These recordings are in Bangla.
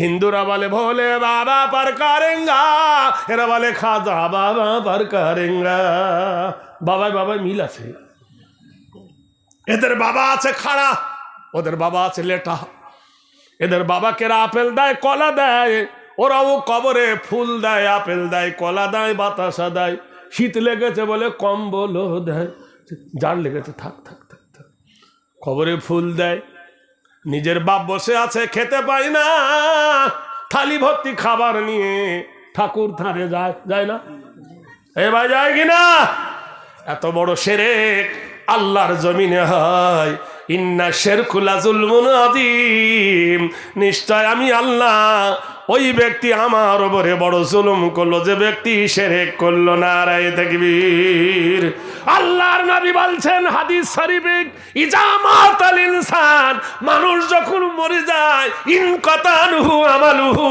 হিন্দুরা বলে, ভোলে বাবা পার কারেঙ্গা এরা বলে, খাজা বাবা পার কারেঙ্গা বাবায় বাবায় মিল আছে। এদের বাবা আছে খাড়া, ওদের বাবা আছে লেটা। এদের বাবাকেরা আপেল দেয়, কলা দেয়। ওরাও কবরে ফুল দেয়, আপেল দেয়, কলা দেয়, বাতাসা দেয়। শীত লেগেছে বলে কম্বলও দেয়। যার লেগেছে, থাক থাক থাক থাক। কবরে ফুল দেয় নিজের বাপ বসে আছে, খেতে পাই না। থালি ভর্তি খাবার নিয়ে ঠাকুর ধারে যায় যায় না? এ ভাই যায় কি না? এত বড় সেরে আল্লাহর জমিনে হয়। ইন্না শেরকুলা জুলমুন আদিম নিশ্চয় আমি আল্লাহ ওই ব্যক্তি আমার ওপরে বড় জুলুম করল, যে ব্যক্তি সেরেক করল না রায় দেখবীর আল্লাহর নবী বলছেন, হাদিস শরীফে ইজামাত আল ইনসান মানুষ যখন মরে যায় ইনকতানুহু আমালুহু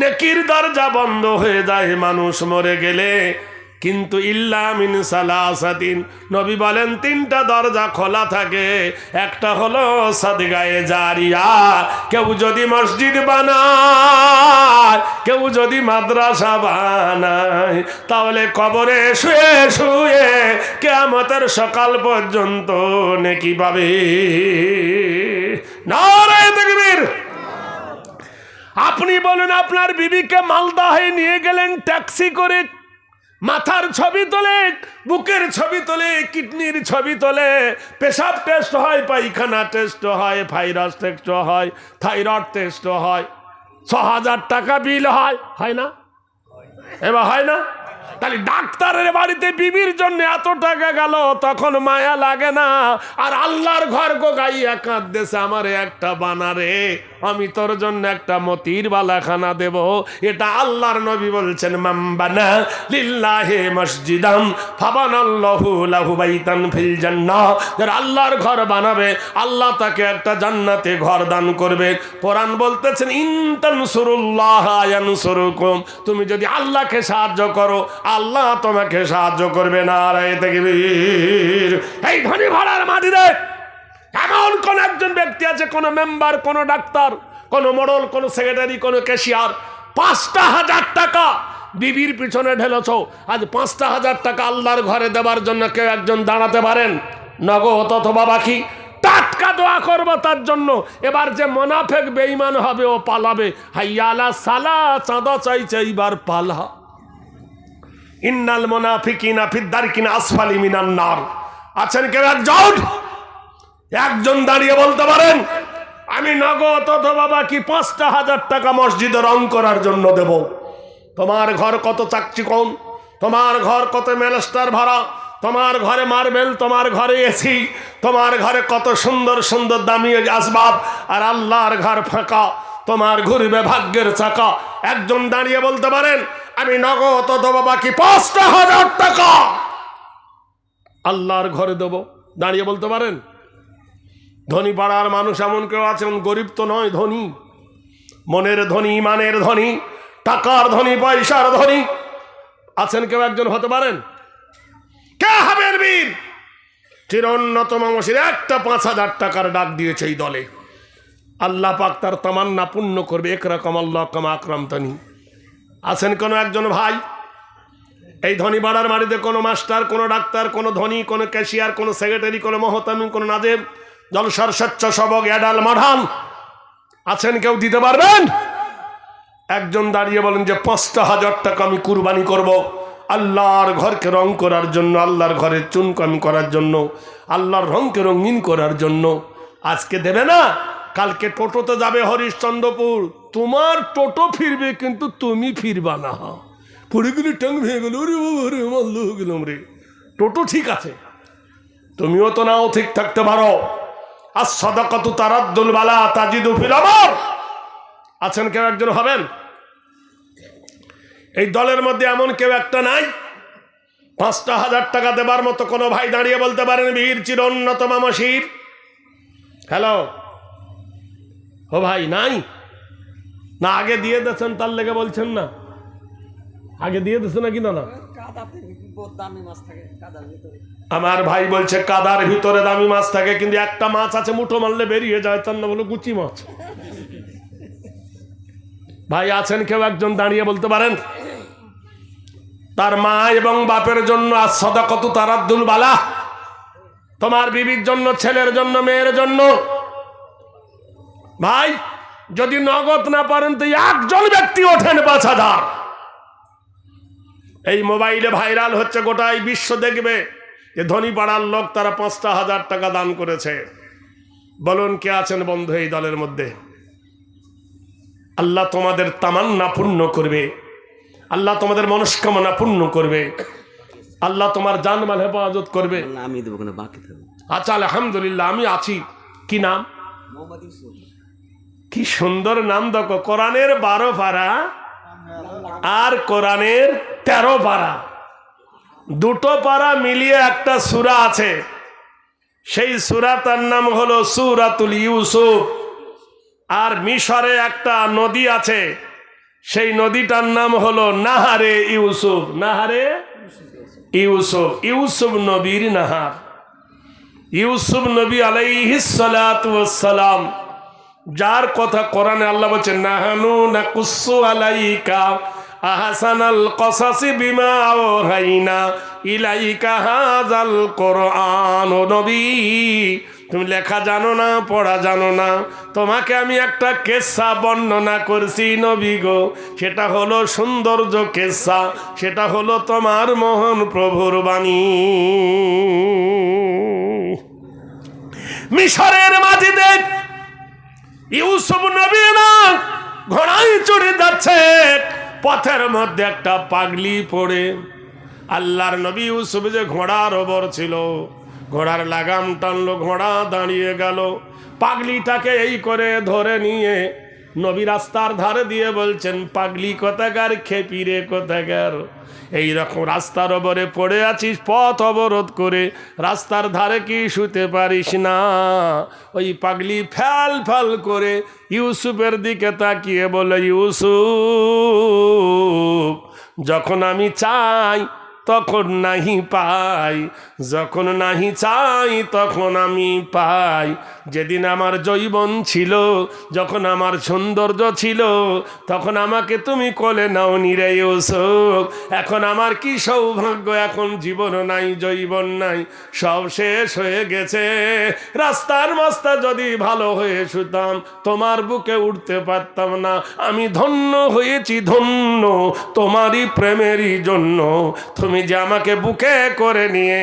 নেকির দরজা বন্ধ হয়ে যায়, মানুষ মরে গেলে কিন্তু ইল্লা মিন সালাসাতিন। নবী বলেন, তিনটা দরজা খোলা থাকে। একটা হলো সাদগায়ে জারিয়া। কেউ যদি মসজিদ বানায়, কেউ যদি মাদ্রাসা বানায়, তাহলে কবরে শুয়ে শুয়ে কেয়ামতের সকাল পর্যন্ত নেকি পাবে। আপনি বলেন, আপনার বিবিকে মালদাহে নিয়ে গেলেন, ট্যাক্সি করে মাথার ছবি তোলে বুকের ছবি তোলে কিডনির ছবি তোলে। পেশাব টেস্ট হয় পায়খানা টেস্ট হয় ভাইরাস টেস্ট হয় থাইরয়েড টেস্ট হয়। ছ হাজার টাকা বিল হয়। হয় না? এবার হয় না? তাহলে ডাক্তারের বাড়িতে বিবির জন্য এত টাকা গেল, তখন মায়া লাগে না। আর আল্লাহর ঘর গো গাইয়া কাঁদতেছে, আমার একটা বানারে। আমি তোর জন্য একটা মতির বালাখানা দেব। এটা আল্লাহর নবী বলছেন মাম্বানা লিল্লাহে মসজিদাম ফাবানাল্লাহু লাহু বাইতান ফিল জান্নাহ। যারা আল্লাহর ঘর বানাবে, আল্লাহ তাকে একটা জান্নাতে ঘর দান করবে। কোরআন বলতেছেন ইনতান সুরুল্লাহ ইয়ানসুরুকুম। তুমি যদি আল্লাহকে সাহায্য করো আল্লাহ তোমাকে সাহায্য করবে না এই ধনী ভাড়ার মাটিরে এমন কোন একজন ব্যক্তি আছে, কোন মেম্বার, কোন ডাক্তার, কোন মডল, কোন সেক্রেটারি, কোন ক্যাশিয়ার, পাঁচটা হাজার টাকা বিবির পিছনে ঢেলেছ। আজ পাঁচটা হাজার টাকা আল্লাহর ঘরে দেবার জন্য কেউ একজন দাঁড়াতে পারেন? নগদ অথবা বাকি? টাটকা দোয়া করব তার জন্য। এবার যে মোনাফেক বেইমান হবে, ও পালাবে। হাইয়ালা সালা চাঁদা চাইছে, এইবার পালা। ইন্নাল মোনাফিকিনা ফিদ্দার কিনা আসফালি মিনান নার। আছেন কেউ একজন? একজন দাঁড়িয়ে বলতে পারেন, আমি নগদ অথবা বাকি পাঁচটা হাজার টাকা মসজিদে রং করার জন্য দেব। তোমার ঘর কত চাকচিকন? তোমার ঘর কত মেলস্টার ভাড়া তোমার ঘরে মার্বেল, তোমার ঘরে এসি, তোমার ঘরে কত সুন্দর সুন্দর দামি আসবাব? আর আল্লাহর ঘর ফাঁকা। তোমার ঘুরবে ভাগ্যের চাকা। একজন দাঁড়িয়ে বলতে পারেন, আমি নগদ দেবো বাকি পাঁচটা হাজার টাকা। আল্লাহর ঘরে দেবো। দাঁড়িয়ে বলতে পারেন, ধনী পাড়ার মানুষ এমন কেউ আছেন গরিব তো নয়, ধনী। মনের ধনী ইমানের ধনী, টাকার ধনী, পয়সার ধনী। আছেন কেউ একজন হতে পারেন? কে হবেন বীর? চিরন্যতম মসির একটা পাঁচ হাজার টাকার ডাক দিয়েছে এই দলে। আল্লাহ পাক তার তামান্না পূর্ণ করবে। একরকম আল্লাহ কম আকরম তনি আছেন কোনো একজন ভাই? এই ধনী পাড়ার বাড়িতে কোনো মাস্টার, কোনো ডাক্তার, কোনো ধনী, কোনো ক্যাশিয়ার, কোনো সেক্রেটারি, কোনো মহতামি কোনো নাজেব জলসার স্বচ্ছ সবক, অ্যাডাল মাঠান আছেন কেউ দিতে পারবেন? একজন দাঁড়িয়ে বলেন যে, পাঁচটা হাজার টাকা আমি কুরবানি করব। আল্লাহর ঘরকে রং করার জন্য, আল্লাহর ঘরের চুনকামি করার জন্য, আল্লাহর রংকে রঙিন করার জন্য। আজকে দেবে না? কালকে টোটোতে যাবে হরিশ্চন্দ্রপুর। তোমার টোটো ফিরবে, কিন্তু তুমি ফিরবা না। পড়ে গেলে ভেঙে গেল রে রে মাল্ল গেলাম রে। টোটো ঠিক আছে, তুমিও তো নাও ঠিক থাকতে পারো। আর সদাকত তারাদ্দুল বালা তাজিদু ফিল আমর আছেন কেউ একজন হবেন? এই দলের মধ্যে এমন কেউ একটা নাই? পাঁচটা হাজার টাকা দেবার মতো কোনো ভাই দাঁড়িয়ে বলতে পারেন, বীর চির অন্যতম মশির হ্যালো? ও ভাই, নাই। না, আগে দিয়ে দিয়েছেন, তার লেগে বলছেন না। আগে দিয়ে দিয়েছে নাকি না না আমার ভাই বলছে, কাদার ভিতরে দামি মাছ থাকে, কিন্তু একটা মাছ আছে, মুঠো মারলে বেরিয়ে যায়, তার না বলো গুচি মাছ। ভাই, আছেন কেউ একজন দাঁড়িয়ে বলতে পারেন? তার মা এবং বাপের জন্য আর সদা কত তারাদ্দুল বালা। তোমার বিবির জন্য, ছেলের জন্য, মেয়ের জন্য ভাই যদি নগদ না পারেন তো একজন ব্যক্তি ওঠেন পাঁচ হাজার। এই মোবাইলে ভাইরাল হচ্ছে গোটাই বিশ্ব দেখবে যে ধনী পাড়ার লোক তারা পাঁচটা হাজার টাকা দান করেছে। বলুন কে আছেন বন্ধু এই দলের মধ্যে? আল্লাহ তোমাদের তামান্না পূর্ণ করবে। আল্লাহ তোমাদের মনস্কামনা পূর্ণ করবে। আল্লাহ তোমার জানমাল হেফাজত করবে। আমি দেবো বাকি আচ্ছা আলহামদুলিল্লাহ আমি আছি। কি নাম? মোহাম্মদ ইউসুফ। কি সুন্দর নাম দেখো, কোরআনের বারো পারা আর কোরআনের তেরো পারা। দুটো পারা মিলিয়ে একটা সুরা আছে। সেই সুরা তার নাম হলো সুরাতুল ইউসুফ। আর মিশরে একটা নদী আছে। সেই নদীটার নাম হলো নাহারে ইউসুফ। নাহারে ইউসুফ। ইউসুফ নবীর নাহার। ইউসুফ নবী আলাইহিস সালাম যার কথা কোরআনে আল্লাহ বলছেন, নাহানু নাকুসু আলাইকা আহসানাল কসাসি বিমা ওহাইনা ইলাইকা হাজাল কোরআন ও নবী। তুমি লেখা জানো না, পড়া জানো না। তোমাকে আমি একটা কেসা বর্ণনা করছি নবী গো। সেটা হলো সৌন্দর্য কেসা, সেটা হলো তোমার মোহন প্রভুর বাণী। মিশরের দেখ ইউসুফ নবী না, ঘোড়ায় চড়ে যাচ্ছে, পথের মধ্যে একটা পাগলি পড়ে। আল্লাহর নবী ইউসুফ যে ঘোড়ার ওবর ছিল, ঘোড়ার লাগাম টানলো, ঘোড়া দাঁড়িয়ে গেল, পাগলিটাকে এই করে ধরে নিয়ে নবী রাস্তার ধারে দিয়ে বলছেন, পাগলি কোথাকার, খেপিরে কোথাকার? এই রকম রাস্তার ওপরে পড়ে আছিস, পথ অবরোধ করে। রাস্তার ধারে কি শুতে পারিস না? ওই পাগলি ফ্যাল ফ্যাল করে ইউসুফের দিকে তাকিয়ে বলে, ইউসুফ, যখন আমি চাই তখন নাহি পাই, যখন নাহি চাই তখন আমি পাই। যেদিন আমার জৈবন ছিল, যখন আমার সৌন্দর্য ছিল, তখন আমাকে তুমি কোলে নাও নিরে ওসব এখন আমার কি সৌভাগ্য, এখন জীবন নাই জৈবন নাই, সব শেষ হয়ে গেছে। রাস্তার মাস্তা যদি ভালো হয়ে শুতাম, তোমার বুকে উঠতে পারতাম না। আমি ধন্য হয়েছি, ধন্য, তোমারই প্রেমেরই জন্য। তুমি যে আমাকে বুকে করে নিয়ে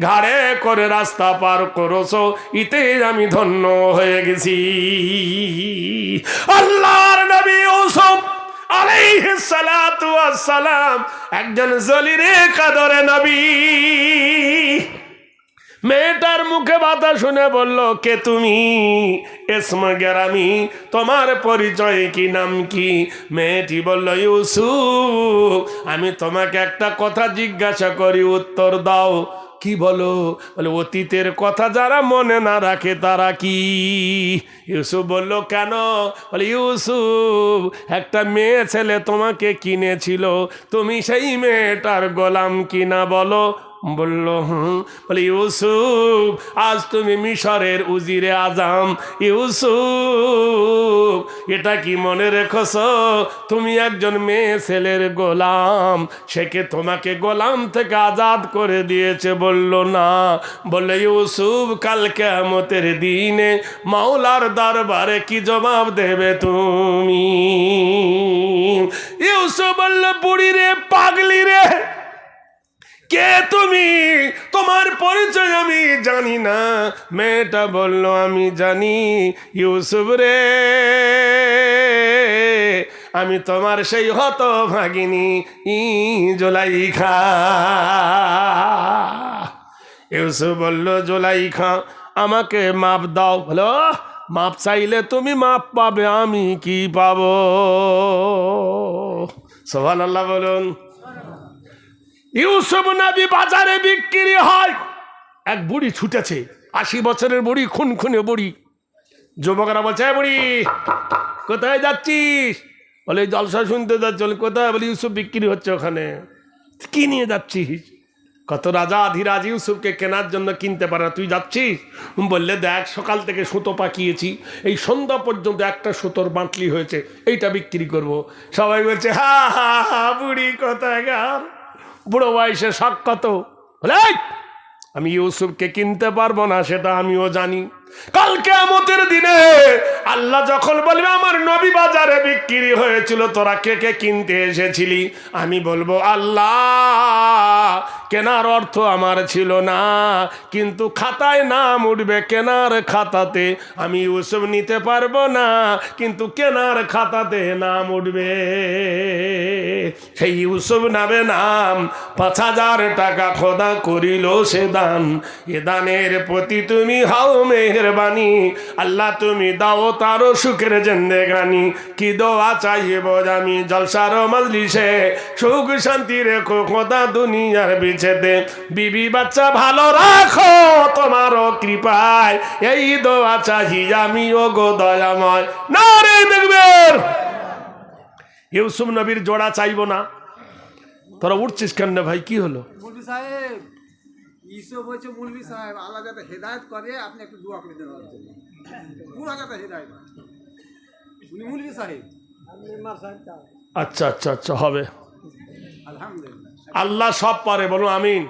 ঘাড়ে করে রাস্তা পার করছ, ইতে আমি ধন্য হয়ে গেছি। আল্লাহর নবী ওসব আলাইহিস ওয়াসসালাম ওয়াস সালাম একজন জলিরে কাদরে নবী। মুখে বাতা শুনে বলল, কে তুমি? এসমা গেরামি, তোমার পরিচয় কি, নাম কি? মেয়েটি বলল, ইউসুফ, আমি তোমাকে একটা কথা জিজ্ঞাসা করি, উত্তর দাও। কি বলো? বলে, অতীতের কথা যারা মনে না রাখে তারা কি? ইউসুফ বলল, কেন? বলে, ইউসুফ, একটা মেয়ে ছেলে তোমাকে কিনেছিল, তুমি সেই মেয়েটার গোলাম কিনা বলো? বলল, হুম। বলে, ইউসুফ, আজ তুমি মিশরের উজিরে আজাম। ইউসুফ, এটা কি মনে রেখছ? তুমি একজন মেয়ে ছেলের গোলাম। সেকে তোমাকে গোলাম থেকে আজাদ করে দিয়েছে? বলল, না। বলে ইউসুফ, কাল কেমতের দিনে মাওলার দরবারে কি জবাব দেবে তুমি? ইউসুফ বলল বুড়ি রে পাগলি রে কে তুমি? তোমার পরিচয় আমি জানি না। মেয়েটা বলল, আমি জানি, ইউসুফ রে। আমি তোমার সেই হত ভাগিনী ই জোলাইখা। ইউসুফ বলল, জোলাইখা, আমাকে মাপ দাও। বলো, মাপ চাইলে তুমি মাপ পাবে, আমি কি পাবো? সোহান আল্লাহ বলুন। ইউসুফ নবী বাজারে বিক্রি হয়। এক বুড়ি ছুটেছে, আশি বছরের বুড়ি খুন খুনে বুড়ি। যুবকরা বলছে "এই বুড়ি, কোথায় যাচ্ছিস? বলে, জলসা শুনতে যাচ্ছ। কোথায়? বলে, ইউসুফ বিক্রি হচ্ছে ওখানে। কি নিয়ে যাচ্ছিস? কত রাজা আধিরাজ ইউসুফকে কেনার জন্য কিনতে পারে না। তুই যাচ্ছিস? বললে, দেখ, সকাল থেকে সুতো পাকিয়েছি। এই সন্ধ্যা পর্যন্ত একটা সুতোর বাঁটলি হয়েছে। এইটা বিক্রি করব। সবাই বলছে, হা হা হা, বুড়ি কোথায় গার বুড়ো বয়সে কত? বলে, আমি ইউসুফকে কিনতে পারব না সেটা আমিও জানি। কালকে আমতের দিনে আল্লাহ যখন বলবে, আমার নবী বাজারে বিক্রি হয়েছিল, তোরা কে কে কিনতে এসেছিলি? আমি বলব, আল্লাহ, কেনার অর্থ আমার ছিল না, কিন্তু খাতায় নাম উঠবে, কেনার খাতাতে আমি ইউসুফ নিতে পারব না, কিন্তু কেনার খাতাতে নাম উঠবে। সেই ইউসুফ নামে নাম পাঁচ হাজার টাকা খোদা করিল সে দান। এ দানের প্রতি তুমি হাও মেহরবানি আল্লাহ, তুমি দাও তারও সুখের জেন্দেগানি কি দোয়া চাইব আমি জলসার মজলিসে? সুখ শান্তি রেখো খোদা দুনিয়ার বিছেদে। বিবি বাচ্চা, ভালো রাখো তোমারও কৃপায়। এই দোয়া চাহি আমি ও গো দয়াময়। না রে দেখবেন ইউসুফ নবীর জোড়া চাইব না। তোরা উঠছিস কেন ভাই? কি হলো? সাহেব। ইসব হচ্ছে মুলবি সাহেব আল্লাহ যাতে হেদায়ত করে আপনি একটু দোয়া করে দেন জন্য। পুরো যাতে হেদায়ত উনি মুলবি সাহেব। আচ্ছা আচ্ছা আচ্ছা হবে। আলহামদুলিল্লাহ। আল্লাহ সব পারে বলুন আমিন।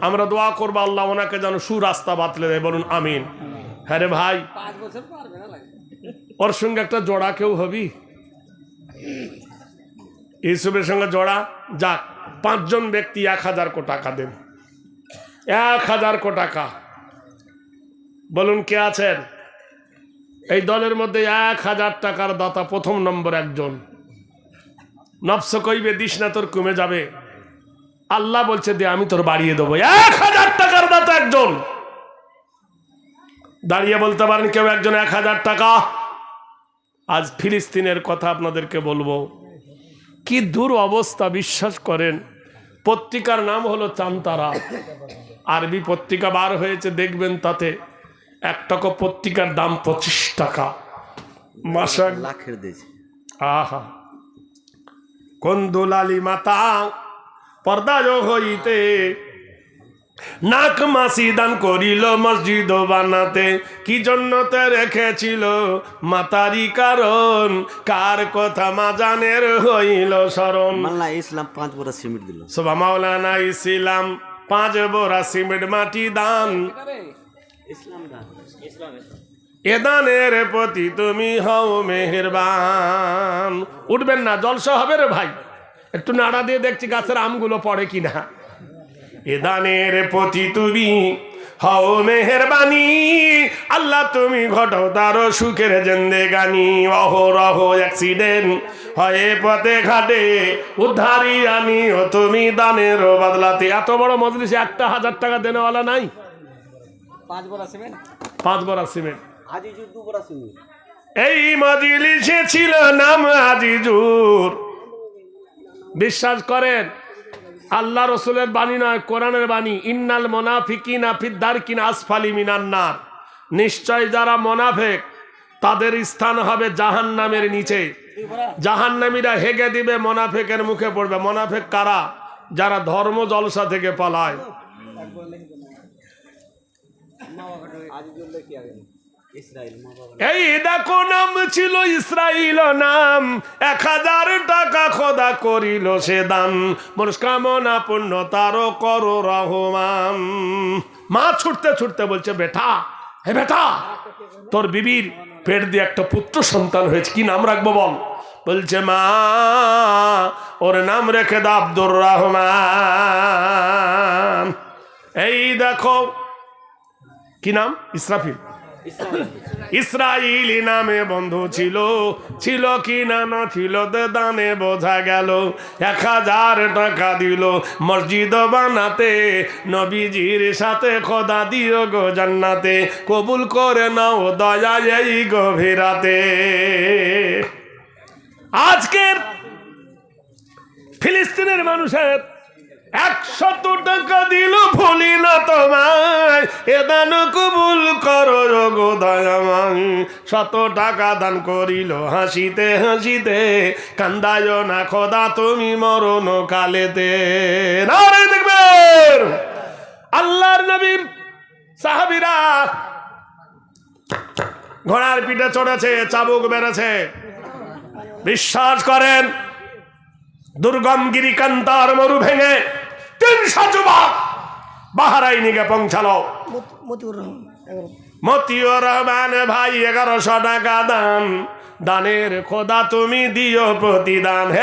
আমরা দোয়া করব আল্লাহ ওনাকে যেন সুরাস্তা বাতলে দেয় বলুন আমিন। হ্যাঁ রে ভাই। পাঁচ বছর পারবে না লাগে। ওর সঙ্গে একটা জোড়া কেউ হবি? ইউসুফের সঙ্গে জোড়া? যাক পাঁচজন ব্যক্তি এক হাজার কো টাকা দেন। এক হাজার কো টাকা। বলুন, কে আছেন? এই দলের মধ্যে এক হাজার টাকার দাতা প্রথম নম্বর একজন। নফস কইবে, দিস না তোর কমে যাবে। আল্লাহ বলছে, দে, আমি তোর বাড়িয়ে দেবো। এক হাজার টাকার দাতা একজন। দাঁড়িয়ে বলতে পারেন কেউ একজন এক হাজার টাকা? আজ ফিলিস্তিনের কথা আপনাদেরকে বলব। কি দূর অবস্থা বিশ্বাস করেন। পত্রিকার নাম হলো চান্তারা। আরবি পত্রিকা বার হয়েছে দেখবেন তাতে এক টাকা পত্রিকার দাম পঁচিশ টাকা। মাসা লাখের দিয়েছে আহা। কোন দুলালি মাতা পর্দায় হইতে। নাক মাসি দান করিল মসজিদ বানাতে। কি জন্য তে রেখেছিল? মাতারি কারণ। কার কথা মাজানের হইল স্মরণ মাল্লা ইসলাম পাঁচ বড় সিমেন্ট দিল। সোভা মাওলানা ইসলাম পাঁচ বোরা সিমেন্ট মাটি দান। এ দানের প্রতি তুমি হও মেহেরবান। উঠবেন না জলসা হবে রে ভাই। একটু নাড়া দিয়ে দেখছি গাছের আমগুলো পড়ে কিনা। এ দানের প্রতি তুমি হও মেহেরবানি আল্লাহ তুমি ঘটো তারও সুখের জেন্দে গানি অহরহ অ্যাক্সিডেন্ট হয়ে পথে ঘাটে উদ্ধারি আনি ও তুমি দানের বদলাতে। এত বড় মজলিসে একটা হাজার টাকা দেনেওয়ালা নাই? পাঁচ বড় সিমেন্ট। পাঁচ বড় সিমেন্ট। বড় সিমেন্ট। এই মজলিসে ছিল নাম আজিজুর। বিশ্বাস করেন আল্লাহ রসুলের বাণী নয়, কোরআনের বাণী। ইন্নাল মোনাফিকিনা ফিদ্দার কিনা আসফালি মিনান্নার নিশ্চয় যারা মোনাফেক, তাদের স্থান হবে জাহান নামের নিচে। জাহান্নামীরা হেগে দিবে, মোনাফেকের মুখে পড়বে। মোনাফেক কারা? যারা ধর্ম জলসা থেকে পালায়। এই দেখো নাম ছিল ইসরাইল নাম। এক হাজার টাকা খোদা করিল সে দান। মনস্কামনা পূর্ণ, তারও কর রহমান। মা ছুটতে ছুটতে বলছে, বেটা, হে বেটা, তোর বিবির পেট দিয়ে একটা পুত্র সন্তান হয়েছে, কি নাম রাখব বল? বলছে, মা, ওর নাম রেখে দা আব্দুর রহমান। এই দেখো, কি নাম? ইসরাফিল। ইসরাইলি নামে বন্ধু ছিল ছিল কি না না ছিল দানে বোঝা গেল। এক হাজার টাকা দিল মসজিদ বানাতে, নবীজির সাথে খোদা দিও গো জান্নাতে, কবুল করে নাও দয়া এই গভীরাতে। আজকের ফিলিস্তিনের মানুষের একশত টাকা দিল ভুলি তোমায়। এ দান কবুল করো গো দয়াময় শত টাকা দান করিল হাসিতে হাসিতে। কান্দায় না খোদা, তুমি মরণ কালেতে। না রে আল্লাহর নবীর সাহাবিরা ঘোড়ার পিঠে চড়েছে, চাবুক বেড়েছে বিশ্বাস করেন, দুর্গম গিরিকান্তার মরু ভেঙে তিনশো যুবক। পৌঁছালো। মতিউর রহমান এগারো। মতিউর রহমান ভাই এগারোশো টাকা দান। দানের খোদা তুমি দিও প্রতিদান। হে